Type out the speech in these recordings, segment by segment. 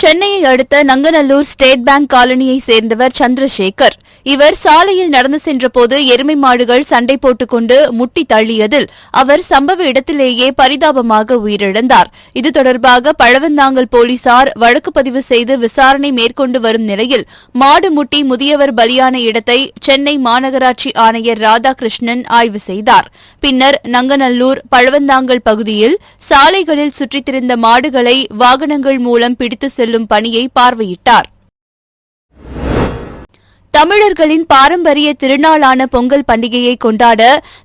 சென்னையை அடுத்த Nanganallur state bank காலனியை சேர்ந்தவர் சந்திரசேகர். இவர் சாலையில் நடந்து சென்றபோது எருமை மாடுகள் சண்டை போட்டுக்கொண்டு முட்டி தள்ளியதில் அவர் சம்பவ இடத்திலேயே பரிதாபமாக உயிரிழந்தார். இது தொடர்பாக பழவந்தாங்கல் போலீசார் வழக்கு பதிவு செய்து விசாரணை மேற்கொண்டு வரும் நிலையில் மாடு முட்டி முதியவர் பலியான இடத்தை சென்னை மாநகராட்சி ஆணையர் ராதாகிருஷ்ணன் ஆய்வு செய்தார். பின்னர் நங்கநல்லூர் பழவந்தாங்கல் பகுதியில் சாலைகளில் சுற்றித் திரிந்த மாடுகளை வாகனங்கள் மூலம் பிடித்து செல்லும் பணியை பார்வையிட்டார். தமிழர்களின் பாரம்பரிய திருநாளான பொங்கல் பண்டிகையை கொண்டாட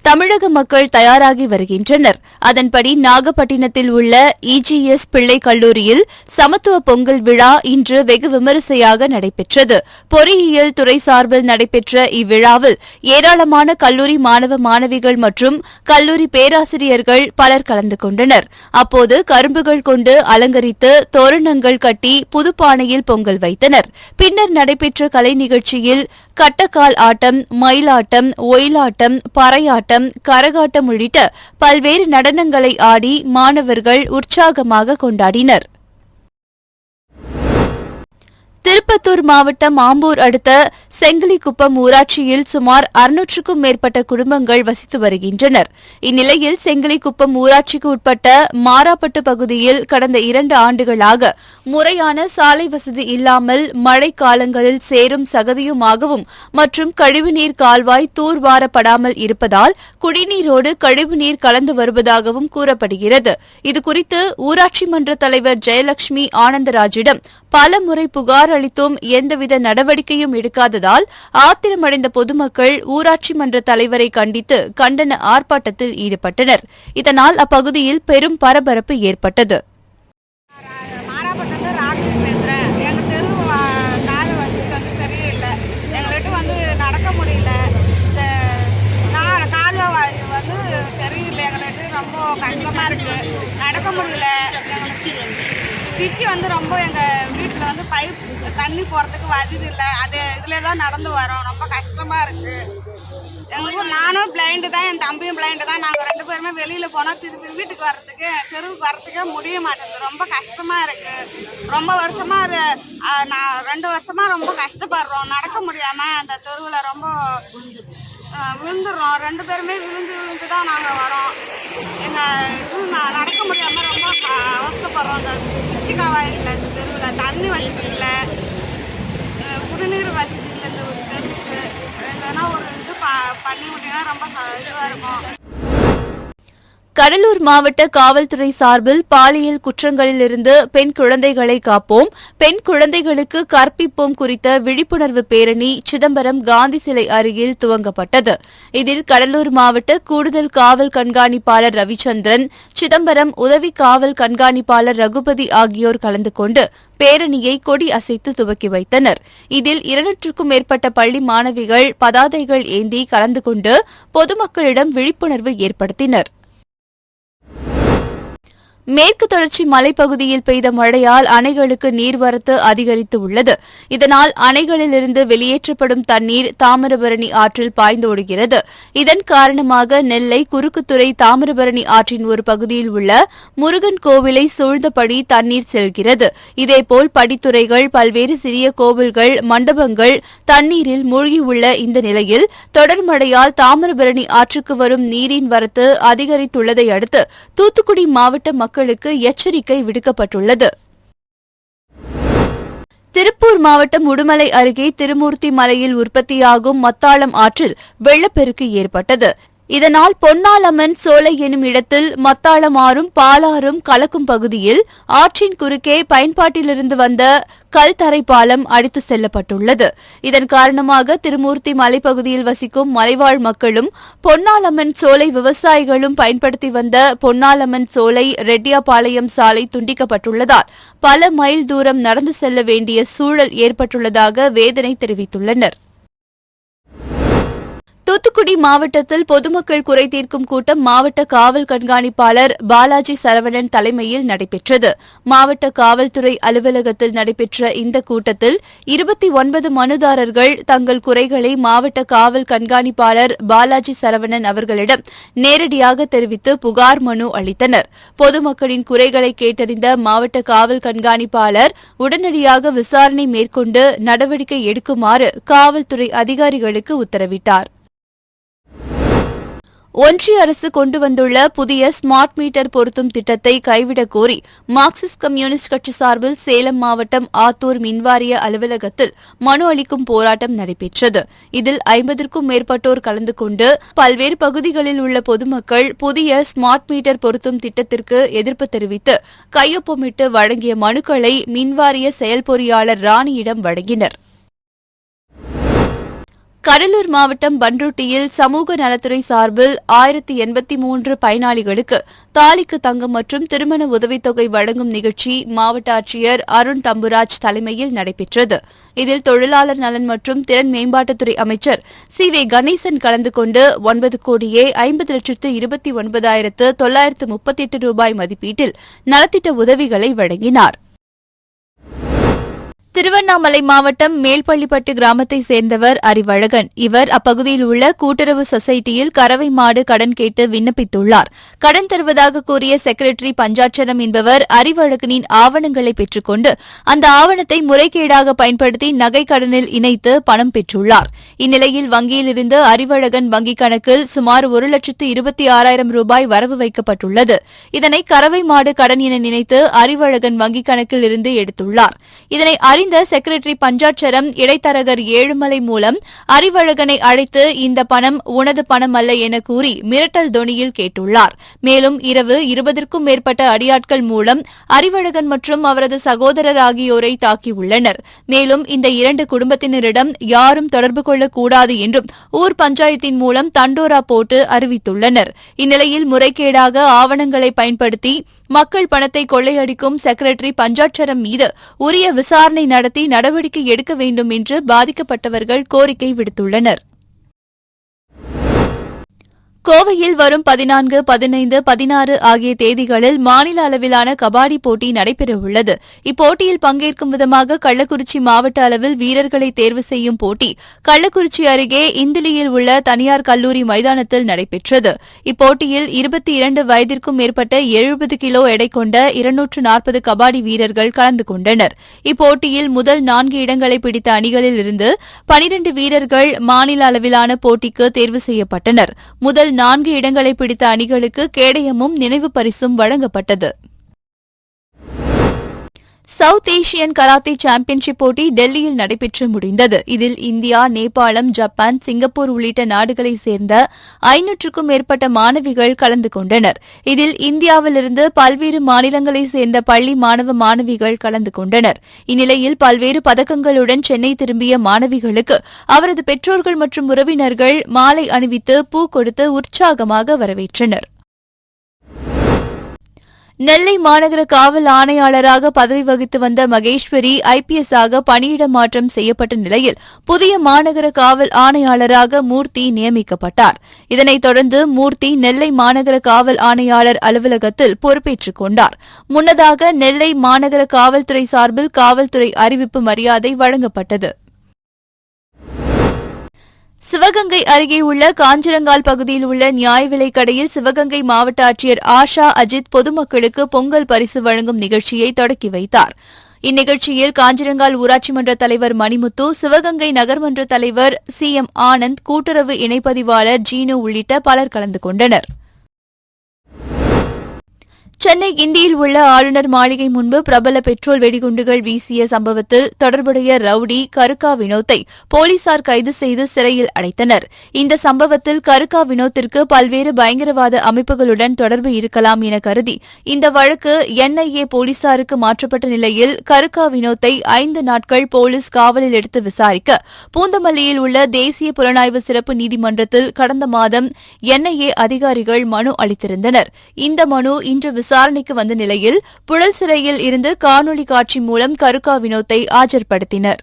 தமிழக மக்கள் தயாராகி வருகின்றனர். அதன்படி நாகப்பட்டினத்தில் உள்ள இஜிஎஸ் பிள்ளை கல்லூரியில் சமத்துவ பொங்கல் விழா இன்று வெகு விமரிசையாக நடைபெற்றது. பொறியியல் துறை சார்பில் நடைபெற்ற இவ்விழாவில் ஏராளமான கல்லூரி மாணவ மாணவிகள் மற்றும் கல்லூரி பேராசிரியர்கள் பலர் கலந்து கொண்டனர். அப்போது கரும்புகள் கொண்டு அலங்கரித்து தோரணங்கள் கட்டி புதுப்பானையில் பொங்கல் வைத்தனர். பின்னர் நடைபெற்ற கலை நிகழ்ச்சியில் கட்டக்கால் ஆட்டம் மயிலாட்டம் ஒயிலாட்டம் பறையாட்டம் கரகாட்டம் உள்ளிட்ட பல்வேறு நடனங்களை ஆடி மாணவர்கள் உற்சாகமாக கொண்டாடினர். திருப்பத்தூர் மாவட்டம் ஆம்பூர் அடுத்த செங்கிலிக்குப்பம் ஊராட்சியில் சுமார் அறுநூற்றுக்கும் மேற்பட்ட குடும்பங்கள் வசித்து வருகின்றனர். இந்நிலையில் செங்கிலிக்குப்பம் ஊராட்சிக்கு உட்பட்ட மாராப்பட்டு பகுதியில் கடந்த இரண்டு ஆண்டுகளாக முறையான சாலை வசதி இல்லாமல் மழை காலங்களில் சேரும் சகதியுமாகவும் மற்றும் கழிவுநீர் கால்வாய் தூர்வாரப்படாமல் இருப்பதால் குடிநீரோடு கழிவுநீர் கலந்து வருவதாகவும் கூறப்படுகிறது. இதுகுறித்து ஊராட்சி மன்ற தலைவர் ஜெயலட்சுமி ஆனந்தராஜிடம் பல முறை புகார் அளித்தும் எந்தவித நடவடிக்கையும் எடுக்காததால் ஆத்திரமடைந்த பொதுமக்கள் ஊராட்சி மன்ற தலைவரை கண்டித்து கண்டன ஆர்ப்பாட்டத்தில் ஈடுபட்டனர். இதனால் அப்பகுதியில் பெரும் பரபரப்பு ஏற்பட்டது. நடக்க முடியல. இந்த வந்து ரொம்ப கஷ்டமாக இருக்குது நடக்க முடியல. எங்களுக்கு டிச்சி வந்து ரொம்ப எங்கள் வீட்டில் வந்து பைப் தண்ணி போகிறதுக்கு வசதி இல்லை. அது இதில் தான் நடந்து வரோம். ரொம்ப கஷ்டமாக இருக்குது எங்களுக்கு நானும் பிளைண்டு தான் என் தம்பியும் பிளைண்டு தான். நாங்கள் ரெண்டு பேருமே வெளியில் போனால் திருப்பி வீட்டுக்கு வர்றதுக்கு தெருவுக்கு வர்றதுக்கே முடிய மாட்டேங்குது. ரொம்ப கஷ்டமாக இருக்குது ரொம்ப வருஷமாக அது நான் ரெண்டு வருஷமாக ரொம்ப கஷ்டப்படுறோம். நடக்க முடியாமல் அந்த தெருவில் ரொம்ப விழுந்துடுறோம். ரெண்டு பேருமே விழுந்து விழுந்து தான் நாங்கள் வரோம். எங்கள் நடக்க முடியாமல் ரொம்ப க- அந்த சிக்காவாயில் இந்த தெருவில் தண்ணி வசதி இல்லை. அஹ் குடிநீர் வசதி இல்லை இந்த ஒரு தெருவுக்கு இல்லைன்னா ஒரு இது ப பண்ணி விட்டீங்கன்னா ரொம்ப இதுவாக இருக்கும். கடலூர் மாவட்ட காவல்துறை சார்பில் பாலியல் குற்றங்களிலிருந்து பெண் குழந்தைகளை காப்போம். பெண் குழந்தைகளுக்கு கற்பிப்போம் குறித்த விழிப்புணர்வு பேரணி சிதம்பரம் காந்தி சிலை அருகில் துவங்கப்பட்டது. இதில் கடலூர் மாவட்ட கூடுதல் காவல் கண்காணிப்பாளர் ரவிச்சந்திரன் சிதம்பரம் உதவி காவல் கண்காணிப்பாளர் ரகுபதி ஆகியோர் கலந்து கொண்டு பேரணியை கொடி அசைத்து துவக்கி வைத்தனர். இதில் இருநூற்றுக்கும் மேற்பட்ட பள்ளி மாணவிகள் பதாதைகள் ஏந்தி கலந்து கொண்டு பொதுமக்களிடம் விழிப்புணர்வு ஏற்படுத்தினர். மேற்கு தொடர்ச்சி மலைப்பகுதியில் பெய்த மழையால் அணைகளுக்கு நீர்வரத்து அதிகரித்து உள்ளது இதனால் அணைகளிலிருந்து வெளியேற்றப்படும் தண்ணீர் தாமிரபரணி ஆற்றில் பாய்ந்தோடுகிறது. இதன் காரணமாக நெல்லை குறுக்குத்துறை தாமிரபரணி ஆற்றின் ஒரு பகுதியில் உள்ள முருகன் கோவிலை சூழ்ந்தபடி தண்ணீர் செல்கிறது. இதேபோல் படித்துறைகள் பல்வேறு சிறிய கோவில்கள் மண்டபங்கள் தண்ணீரில் மூழ்கியுள்ள இந்த நிலையில் தொடர் மழையால் தாமிரபரணி ஆற்றுக்கு வரும் நீரின் வரத்து அதிகரித்துள்ளதை அடுத்து தூத்துக்குடி மாவட்ட மக்களுக்கு எச்சரிக்கை விடுக்கப்பட்டுள்ளது. திருப்பூர் மாவட்டம் உடுமலை அருகே திருமூர்த்தி மலையில் உற்பத்தியாகும் மத்தாளம் ஆற்றில் வெள்ளப்பெருக்கு ஏற்பட்டது. இதனால் பொன்னாலம்மன் சோலை எனும் இடத்தில் மத்தாளமாறும் பாலாறும் கலக்கும் பகுதியில் ஆற்றின் குறுக்கே பயன்பாட்டிலிருந்து வந்த கல் தரை பாலம் அடித்து செல்லப்பட்டுள்ளது. இதன் காரணமாக திருமூர்த்தி மலைப்பகுதியில் வசிக்கும் மலைவாழ் மக்களும் பொன்னாலம்மன் சோலை விவசாயிகளும் பயன்படுத்தி வந்த பொன்னாலம்மன் சோலை ரெட்டியாபாளையம் சாலை துண்டிக்கப்பட்டுள்ளதால் பல மைல் தூரம் நடந்து செல்ல வேண்டிய சூழல் ஏற்பட்டுள்ளதாக வேதனை தெரிவித்துள்ளனர். தூத்துக்குடி மாவட்டத்தில் பொதுமக்கள் குறை தீர்க்கும் கூட்டம் மாவட்ட காவல் கண்காணிப்பாளர் பாலாஜி சரவணன் தலைமையில் நடைபெற்றது. மாவட்ட காவல்துறை அலுவலகத்தில் நடைபெற்ற இந்த கூட்டத்தில் இருபத்தி ஒன்பது மனுதாரர்கள் தங்கள் குறைகளை மாவட்ட காவல் கண்காணிப்பாளர் பாலாஜி சரவணன் அவர்களிடம் நேரடியாக தெரிவித்து புகார் மனு அளித்தனர். பொதுமக்களின் குறைகளை கேட்டறிந்த மாவட்ட காவல் கண்காணிப்பாளர் உடனடியாக விசாரணை மேற்கொண்டு நடவடிக்கை எடுக்குமாறு காவல்துறை அதிகாரிகளுக்கு உத்தரவிட்டார். ஒன்றிய அரசு கொண்டு வந்துள்ள புதிய ஸ்மார்ட் மீட்டர் பொருத்தும் திட்டத்தை கைவிடக் கோரி மார்க்சிஸ்ட் கம்யூனிஸ்ட் கட்சி சார்பில் சேலம் மாவட்டம் ஆத்தூர் மின்வாரிய அலுவலகத்தில் மனு அளிக்கும் போராட்டம் நடைபெற்றது. இதில் ஐம்பதற்கும் மேற்பட்டோர் கலந்து கொண்டு பல்வேறு பகுதிகளில் உள்ள பொதுமக்கள் புதிய ஸ்மார்ட் மீட்டர் பொருத்தும் திட்டத்திற்கு எதிர்ப்பு தெரிவித்து கையொப்பமிட்டு வழங்கிய மனுக்களை மின்வாரிய செயல் பொறியாளர் ராணியிடம் வழங்கினர். கடலூர் மாவட்டம் பன்ருட்டியில் சமூக நலத்துறை சார்பில் ஆயிரத்தி எண்பத்தி மூன்று பயனாளிகளுக்கு தாலிக்கு தங்கம் மற்றும் திருமண உதவித்தொகை வழங்கும் நிகழ்ச்சி மாவட்ட ஆட்சியர் அருண் தம்புராஜ் தலைமையில் நடைபெற்றது. இதில் தொழிலாளர் நலன் மற்றும் திறன் மேம்பாட்டுத்துறை அமைச்சர் சி வே கணேசன் கலந்து கொண்டு ஒன்பது கோடியே ஐம்பது லட்சத்து இருபத்தி ஒன்பதாயிரத்து தொள்ளாயிரத்து முப்பத்தி எட்டு ரூபாய் மதிப்பீட்டில் நலத்திட்ட உதவிகளை வழங்கினார். திருவண்ணாமலை மாவட்டம் மேல்பள்ளிப்பட்டு கிராமத்தை சேர்ந்தவர் அறிவழகன். இவர் அப்பகுதியில் உள்ள கூட்டுறவு சொசைட்டியில் கறவை மாடு கடன் கேட்டு விண்ணப்பித்துள்ளார். கடன் தருவதாக கூறிய செக்ரட்டரி பஞ்சாட்சரம் என்பவர் அறிவழகனின் ஆவணங்களை பெற்றுக்கொண்டு அந்த ஆவணத்தை முறைகேடாக பயன்படுத்தி நகை கடனில் இணைத்து பணம் பெற்றுள்ளார். இந்நிலையில் வங்கியிலிருந்து அறிவழகன் வங்கிக் கணக்கில் சுமார் ஒரு லட்சத்து இருபத்தி ஆறாயிரம் ரூபாய் வரவு வைக்கப்பட்டுள்ளது. இதனை கறவை மாடு கடன் என நினைத்து அறிவழகன் வங்கிக் கணக்கில் இருந்து எடுத்துள்ளார். இதனை அறிந்த செக்ரட்டரி பஞ்சாட்சரம் இடைத்தரகர் ஏழுமலை மூலம் அறிவழகனை அழைத்து இந்த பணம் உனது பணம் அல்ல என கூறி மிரட்டல் தொனியில் கேட்டுள்ளார். மேலும் இரவு இருபதற்கும் மேற்பட்ட அடியாட்கள் மூலம் அறிவழகன் மற்றும் அவரது சகோதரர் ஆகியோரை தாக்கியுள்ளனர். மேலும் இந்த இரண்டு குடும்பத்தினரிடம் யாரும் தொடர்பு கொள்ளக்கூடாது என்றும் ஊர் பஞ்சாயத்தின் மூலம் தண்டோரா போட்டு அறிவித்துள்ளனர். இந்நிலையில் முறைகேடாக ஆவணங்களை பயன்படுத்தி மக்கள் பணத்தை கொள்ளையடிக்கும் செக்ரட்டரி பஞ்சாட்சரம் மீது உரிய விசாரணை நடத்தி நடவடிக்கை எடுக்க வேண்டும் என்று பாதிக்கப்பட்டவர்கள் கோரிக்கை விடுத்துள்ளனர். கோவையில் வரும் பதினான்கு பதினைந்து பதினாறு ஆகிய தேதிகளில் மாநில அளவிலான கபாடி போட்டி நடைபெறவுள்ளது இப்போட்டியில் பங்கேற்கும் விதமாக கள்ளக்குறிச்சி மாவட்ட அளவில் வீரர்களை தேர்வு செய்யும் போட்டி கள்ளக்குறிச்சி அருகே இந்திலியில் உள்ள தனியார் கல்லூரி மைதானத்தில் நடைபெற்றது. இப்போட்டியில் இருபத்தி இரண்டு வயதிற்கும் மேற்பட்ட எழுபது கிலோ எடை கொண்ட இருநூற்று நாற்பது கபாடி வீரர்கள் கலந்து கொண்டனர். இப்போட்டியில் முதல் நான்கு இடங்களை பிடித்த அணிகளில் இருந்து பனிரண்டு வீரர்கள் மாநில அளவிலான போட்டிக்கு தேர்வு செய்யப்பட்டனர். முதல் நான்கு இடங்களை பிடித்த அணிகளுக்கு கேடயமும் நினைவு பரிசும் வழங்கப்பட்டது. சவுத் ஏசியன் கராத்தே சாம்பியன்ஷிப் போட்டி டெல்லியில் நடைபெற்று முடிந்தது. இதில் இந்தியா நேபாளம் ஜப்பான் சிங்கப்பூர் உள்ளிட்ட நாடுகளைச் சேர்ந்த ஐநூற்றுக்கும் மேற்பட்ட மாணவிகள் கலந்து கொண்டனர். இதில் இந்தியாவிலிருந்து பல்வேறு மாநிலங்களைச் சேர்ந்த பள்ளி மாணவ மாணவிகள் கலந்து கொண்டனர். இந்நிலையில் பல்வேறு பதக்கங்களுடன் சென்னை திரும்பிய மாணவிகளுக்கு அவரது பெற்றோர்கள் மற்றும் உறவினர்கள் மாலை அணிவித்து பூ கொடுத்து உற்சாகமாக வரவேற்றனர். நெல்லை மாநகர காவல் ஆணையாளராக பதவி வகித்து வந்த மகேஸ்வரி ஐபிஎஸ் ஆக பணியிட மாற்றம் செய்யப்பட்ட நிலையில் புதிய மாநகர காவல் ஆணையாளராக மூர்த்தி நியமிக்கப்பட்டார். இதனைத் தொடர்ந்து மூர்த்தி நெல்லை மாநகர காவல் ஆணையாளர் அலுவலகத்தில் பொறுப்பேற்றுக் கொண்டார். முன்னதாக நெல்லை மாநகர காவல்துறை சார்பில் காவல்துறை அறிவிப்பு மரியாதை வழங்கப்பட்டது. சிவகங்கை அருகே உள்ள காஞ்சிரங்கால் பகுதியில் உள்ள நியாய விலைக் கடையில் சிவகங்கை மாவட்ட ஆட்சியர் ஆஷா அஜித் பொதுமக்களுக்கு பொங்கல் பரிசு வழங்கும் நிகழ்ச்சியை தொடக்கி வைத்தார். இந்நிகழ்ச்சியில் காஞ்சிரங்கால் ஊராட்சி மன்ற தலைவர் மணிமுத்து சிவகங்கை நகர்மன்ற தலைவர் சி எம் ஆனந்த் கூட்டுறவு இணைப்பதிவாளர் ஜீனு உள்ளிட்ட பலர் கலந்து கொண்டனர். சென்னை கிண்டியில் உள்ள ஆளுநர் மாளிகை முன்பு பிரபல பெட்ரோல் வெடிகுண்டுகள் வீசிய சம்பவத்தில் தொடர்புடைய ரவுடி கருக்கா வினோத்தை போலீசார் கைது செய்து சிறையில் அடைத்தனர். இந்த சம்பவத்தில் கருக்கா வினோத்திற்கு பல்வேறு பயங்கரவாத அமைப்புகளுடன் தொடர்பு இருக்கலாம் என கருதி இந்த வழக்கு என்ஐஏ போலீசாருக்கு மாற்றப்பட்ட நிலையில் கருக்கா வினோத்தை ஐந்து நாட்கள் போலீஸ் காவலில் எடுத்து விசாரிக்க பூந்தமல்லியில் உள்ள தேசிய புலனாய்வு சிறப்பு நீதிமன்றத்தில் கடந்த மாதம் என்ஐஏ அதிகாரிகள் மனு அளித்திருந்தனர். இந்த மனு இன்று விசாரணைக்கு வந்த நிலையில் புழல் சிறையில் இருந்து காணொலி காட்சி மூலம் கருக்கா வினோத்தை ஆஜர்படுத்தினர்.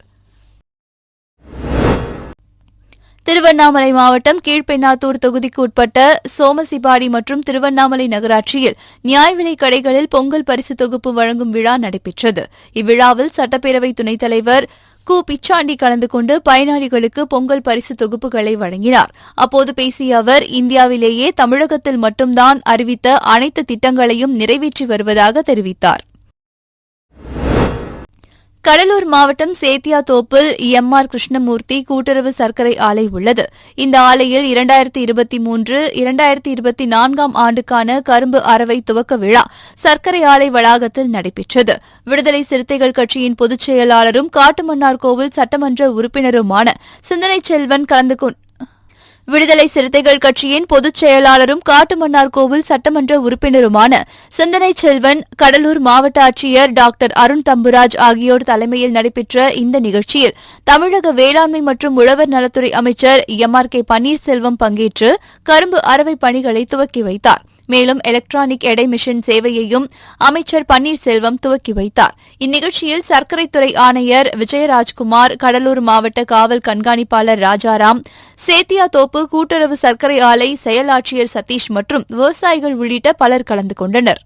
திருவண்ணாமலை மாவட்டம் கீழ்பெண்ணாத்தூர் தொகுதிக்கு உட்பட்ட சோமசிபாடி மற்றும் திருவண்ணாமலை நகராட்சியில் நியாய விலைக் கடைகளில் பொங்கல் பரிசு தொகுப்பு வழங்கும் விழா நடைபெற்றது. இவ்விழாவில் சட்டப்பேரவை துணைத் தலைவர் கு பிச்சாண்டி கலந்து கொண்டு பயனாளிகளுக்கு பொங்கல் பரிசு தொகுப்புகளை வழங்கினார். அப்போது பேசிய அவர் இந்தியாவிலேயே தமிழகத்தில் மட்டும்தான் அறிவித்த அனைத்து திட்டங்களையும் நிறைவேற்றி வருவதாக தெரிவித்தார். கடலூர் மாவட்டம் சேத்தியாத்தோப்பில் எம் ஆர் கிருஷ்ணமூர்த்தி கூட்டுறவு சர்க்கரை ஆலை உள்ளது. இந்த ஆலையில் இரண்டாயிரத்தி இருபத்தி மூன்று இரண்டாயிரத்தி இருபத்தி நான்காம் ஆண்டுக்கான கரும்பு அரவை துவக்க விழா சர்க்கரை ஆலை வளாகத்தில் நடைபெற்றது. விடுதலை சிறுத்தைகள் கட்சியின் பொதுச் செயலாளரும் காட்டுமன்னார் கோவில் சட்டமன்ற உறுப்பினருமான சிந்தனை செல்வன் கலந்து கொண்டு விடுதலை சிறுத்தைகள் கட்சியின் பொதுச் செயலாளரும் காட்டுமன்னார்கோவில் சட்டமன்ற உறுப்பினருமான சிந்தனை செல்வன் கடலூர் மாவட்ட ஆட்சியர் டாக்டர் அருண் தம்புராஜ் ஆகியோர் தலைமையில் நடைபெற்ற இந்த நிகழ்ச்சியில் தமிழக வேளாண்மை மற்றும் உழவர் நலத்துறை அமைச்சர் எம் ஆர் கே பன்னீர்செல்வம் பங்கேற்று கரும்பு அறவை பணிகளை துவக்கி வைத்தார். மேலும் எலக்ட்ரானிக் எடை மிஷின் சேவையையும் அமைச்சர் பன்னீர்செல்வம் துவக்கி வைத்தார். இந்நிகழ்ச்சியில் சர்க்கரைத்துறை ஆணையர் விஜயராஜ்குமார் கடலூர் மாவட்ட காவல் கண்காணிப்பாளர் ராஜாராம் சேத்தியாத்தோப்பு கூட்டுறவு சர்க்கரை ஆலை செயலாட்சியர் சதீஷ் மற்றும் விவசாயிகள் உள்ளிட்ட பலர் கலந்து கொண்டனர்.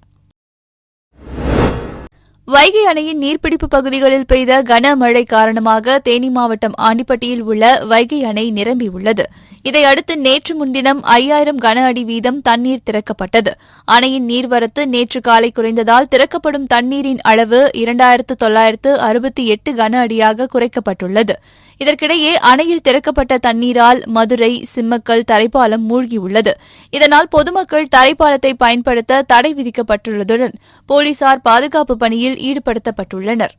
வைகை அணையின் நீர்பிடிப்பு பகுதிகளில் பெய்த கனமழை காரணமாக தேனி மாவட்டம் ஆண்டிப்பட்டியில் உள்ள வைகை அணை நிரம்பியுள்ளது. இதையடுத்து நேற்று முன்தினம் ஐயாயிரம் கன அடி வீதம் தண்ணீர் திறக்கப்பட்டது. அணையின் நீர்வரத்து நேற்று காலை குறைந்ததால் திறக்கப்படும் தண்ணீரின் அளவு இரண்டாயிரத்து தொள்ளாயிரத்து அறுபத்தி எட்டு கன அடியாக குறைக்கப்பட்டுள்ளது. இதற்கிடையே அணையில் திறக்கப்பட்ட தண்ணீரால் மதுரை சிம்மக்கல் தரைப்பாலம் மூழ்கியுள்ளது. இதனால் பொதுமக்கள் தரைப்பாலத்தை பயன்படுத்த தடை விதிக்கப்பட்டுள்ளதுடன் போலீசார் பாதுகாப்பு பணியில் ஈடுபடுத்தப்பட்டுள்ளனர்.